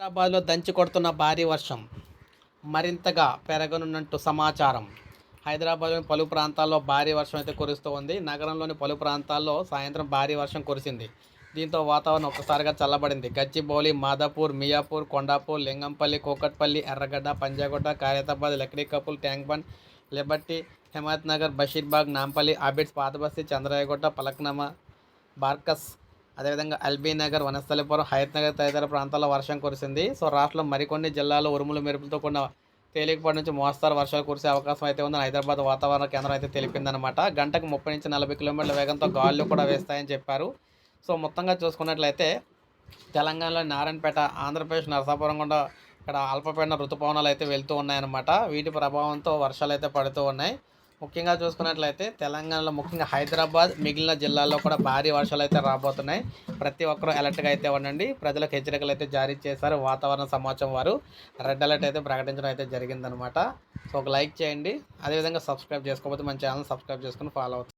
హైదరాబాద్లో దంచి కొడుతున్న భారీ వర్షం మరింతగా పెరగనున్నట్టు సమాచారం. హైదరాబాద్లోని పలు ప్రాంతాల్లో భారీ వర్షం అయితే కురుస్తూ ఉంది. నగరంలోని పలు ప్రాంతాల్లో సాయంత్రం భారీ వర్షం కురిసింది. దీంతో వాతావరణం ఒక్కసారిగా చల్లబడింది. Gachibowli Madhapur Miyapur Kondapur Lingampalli Kukatpally Erragadda Panjagutta Khairatabad Lakdikapul Tank bund Liberty Himayat Nagar Basheerbagh Nampally Abids పాతబస్తి Chandrayangutta Falaknuma Barkas అదేవిధంగా ఎల్బీ నగర్ వనస్థలిపురం హయత్ నగర్ తదితర ప్రాంతాల్లో వర్షం కురిసింది. సో రాష్ట్రంలో మరికొన్ని జిల్లాల్లో ఉరుములు మెరుపులతో కూడిన తేలికపాటి నుంచి మోస్తారు వర్షాలు కురిసే అవకాశం అయితే ఉందని హైదరాబాద్ వాతావరణ కేంద్రం అయితే తెలిపిందనమాట గంటకు ముప్పై నుంచి నలభై కిలోమీటర్ల వేగంతో గాలులు కూడా వేస్తాయని చెప్పారు. సో మొత్తంగా చూసుకున్నట్లయితే తెలంగాణలో నారాయణపేట ఆంధ్రప్రదేశ్ నరసాపురం కూడా ఇక్కడ అల్పపీడన ఋతుపవనాలు అయితే వెళ్తూ ఉన్నాయన్నమాట. వీటి ప్రభావంతో వర్షాలు అయితే పడుతూ ఉన్నాయి. ముఖ్యంగా చూసుకున్నట్లయితే తెలంగాణలో ముఖ్యంగా హైదరాబాద్ మిగిలిన జిల్లాల్లో కూడా భారీ వర్షాలు అయితే రాబోతున్నాయి. ప్రతి ఒక్కరూ అలర్ట్గా అయితే ఉండండి. ప్రజలకు హెచ్చరికలు అయితే జారీ చేశారు వాతావరణ సమాచారం వారు. రెడ్ అలర్ట్ అయితే ప్రకటించడం అయితే జరిగిందనమాట సో ఒక లైక్ చేయండి. అదేవిధంగా సబ్స్క్రైబ్ చేసుకోకపోతే మన ఛానల్ సబ్స్క్రైబ్ చేసుకుని ఫాలో అవుతుంది